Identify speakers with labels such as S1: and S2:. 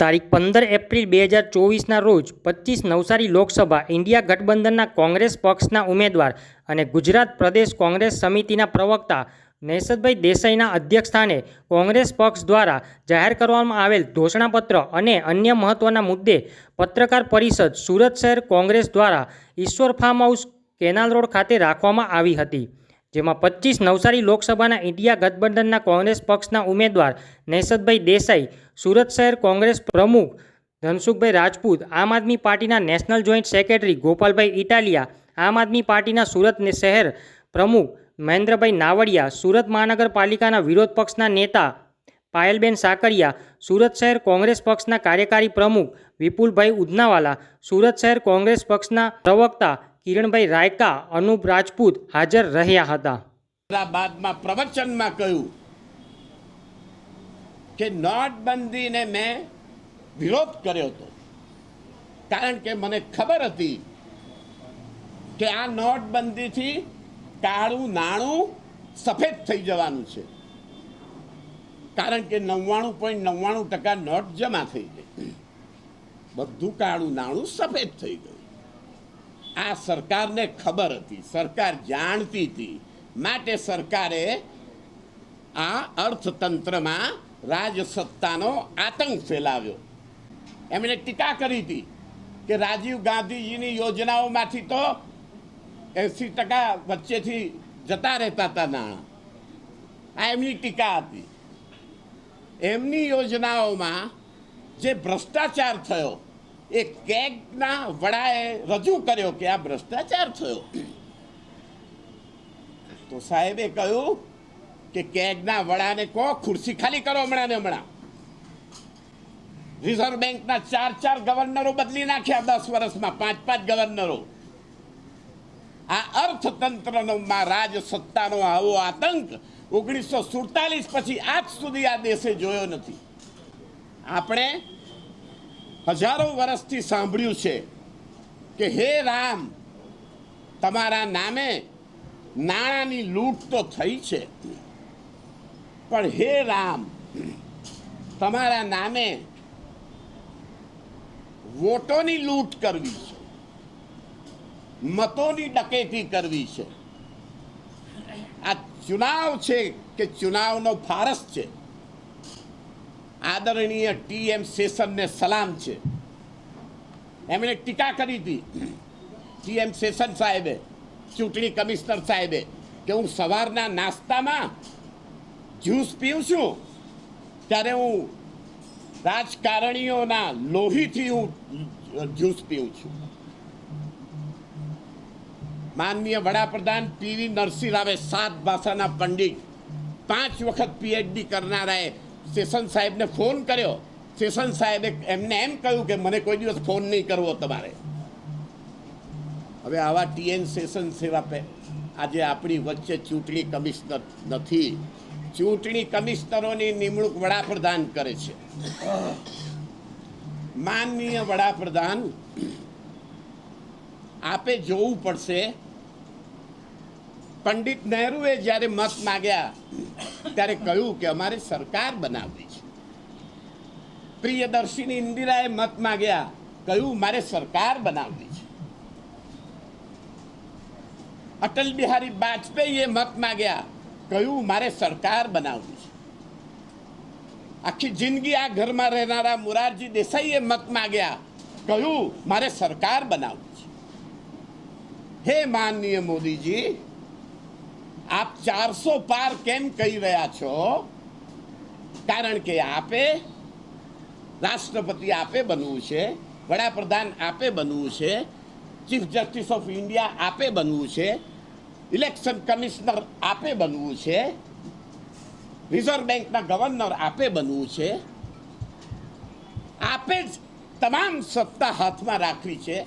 S1: તારીખ પંદર એપ્રિલ બે હજાર ચોવીસના રોજ પચીસ નવસારી લોકસભા ઇન્ડિયા ગઠબંધનના કોંગ્રેસ પક્ષના ઉમેદવાર અને ગુજરાત પ્રદેશ કોંગ્રેસ સમિતિના પ્રવક્તા નૈસદભાઈ દેસાઈના અધ્યક્ષસ્થાને કોંગ્રેસ પક્ષ દ્વારા જાહેર કરવામાં આવેલ ઘોષણાપત્ર અને અન્ય મહત્વના મુદ્દે પત્રકાર પરિષદ સુરત શહેર કોંગ્રેસ દ્વારા ઈશ્વર ફાર્મ હાઉસ કેનાલ રોડ ખાતે રાખવામાં આવી હતી. જેમાં પચીસ નવસારી લોકસભાના ઇન્ડિયા ગઠબંધનના કોંગ્રેસ પક્ષના ઉમેદવાર નેસદભાઈ દેસાઈ, સુરત શહેર કોંગ્રેસ પ્રમુખ ધનસુખભાઈ રાજપૂત, આમ આદમી પાર્ટીના national joint secretary Gopalbhai Italia, Aam Aadmi પાર્ટીના સુરત શહેર પ્રમુખ મહેન્દ્રભાઈ નાવડિયા, સુરત મહાનગરપાલિકાના વિરોધ પક્ષના નેતા પાયલબેન સાકરિયા, સુરત શહેર કોંગ્રેસ પક્ષના કાર્યકારી પ્રમુખ વિપુલભાઈ ઉદનાવાલા સુરત શહેર કોંગ્રેસ પક્ષના પ્રવક્તા કિરણભાઈ રાયકા, અનુપ રાજપૂત હાજર રહ્યા હતા.
S2: બાદમાં પ્રવચનમાં કહ્યું કે નોટબંધીને મેં વિરોધ કર્યો હતો. કારણ કે મને ખબર હતી કે આ નોટબંધીથી કાળું નાણું સફેદ થઈ જવાનું છે. કારણ કે નવ્વાણું પોઈન્ટ નવ્વાણું ટકા નોટ જમા થઈ ગઈ. બધું કાળું નાણું સફેદ થઈ ગયું. આ સરકારને ખબર હતી, સરકાર જાણતી હતી. માટે સરકારે આ અર્થતંત્રમાં રાજસત્તાનો આતંક ફેલાવ્યો. એમણે ટીકા કરી હતી કે રાજીવ ગાંધીજીની યોજનાઓમાંથી તો એંસી ટકા વચ્ચેથી જતા રહેતા હતા નાણાં. આ એમની ટીકા હતી. એમની યોજનાઓમાં જે ભ્રષ્ટાચાર થયો એ કેગના વડાએ રજૂ કર્યો કે આ ભ્રષ્ટાચાર થયો. તો સાહેબે કહ્યું કે કેગના વડાને કહો, ખુરશી ખાલી કરો હમણાં ને હમણાં. રિઝર્વ બેંકના ચાર ચાર ગવર્નરો બદલી નાખ્યા દસ વર્ષમાં, પાંચ પાંચ ગવર્નરો. આ અર્થતંત્રનો માં સત્તાનો આવો આતંક ઓગણીસો સુડતાલીસ પછી આજ સુધી આ દેશે જોયો નથી. આપણે હજારો વર્ષથી સાંભળ્યું છે કે હે રામ, તમારા નામે નાણાંની લૂંટ તો થઈ છે. પણ હે રામ, તમારા નામે વોટોની લૂંટ કરવી છે, મતોની ડકેતી કરવી છે. આ ચુનાવ છે કે ચુનાવનો ફારસ છે? આદરણીય ટીએમ શેષનને સલામ છે. એમણે ટીકા કરી હતી. ટીએમ શેષન સાહેબે, ચૂંટણી કમિશનર સાહેબે કે હું સવારના નાસ્તામાં જ્યુસ પીઉં છું, ત્યારે હું રાજકારણીઓના લોહીથી હું જ્યુસ પીઉં છું. માનનીય વડાપ્રધાન પીવી નરસિંહ રાવે સાત ભાષાના પંડિત, પાંચ વખત પીએચડી કરનારાએ સેશન સાહેબને ફોન કર્યો. સેશન સાહેબે એમને એમ કહ્યું કે મને કોઈ દિવસ ફોન નહીં કરવો તમારે. હવે આવા ટીએન સેશન સેવા પે આજે આપણી વચ્ચે ચૂંટણી કમિશનર નથી. ચૂંટણી કમિશનરોની નિમણૂક વડાપ્રધાન કરે છે. માનનીય વડાપ્રધાન, આપે જોવું પડશે પંડિત નહેરુએ જ્યારે મત માગ્યા, ત્યારે કહ્યું કે અમારે સરકાર બનાવવી છે. પ્રિયદર્શિની ઇન્દિરાએ મત માગ્યા, કહ્યું, મારે સરકાર બનાવવી છે. અટલ બિહારી વાજપેયીએ મત માગ્યા, કહ્યું, મારે સરકાર બનાવવી છે. આખી જિંદગી આ ઘરમાં રહેનારા મોરારજી દેસાઈએ મત માગ્યા, કહ્યું, મારે સરકાર બનાવવી છે. હે માનનીય મોદીજી આપ ચારસો પાર કેમ કહી રહ્યા છો? કારણ કે આપે રાષ્ટ્રપતિ આપે બનવું છે, વડાપ્રધાન આપે બનવું છે, ચીફ જસ્ટિસ ઓફ ઇન્ડિયા આપે બનવું છે, ઇલેક્શન કમિશનર આપે બનવું છે, રિઝર્વ બેંકના ગવર્નર આપે બનવું છે. આપે જ તમામ સત્તા હાથમાં રાખવી છે.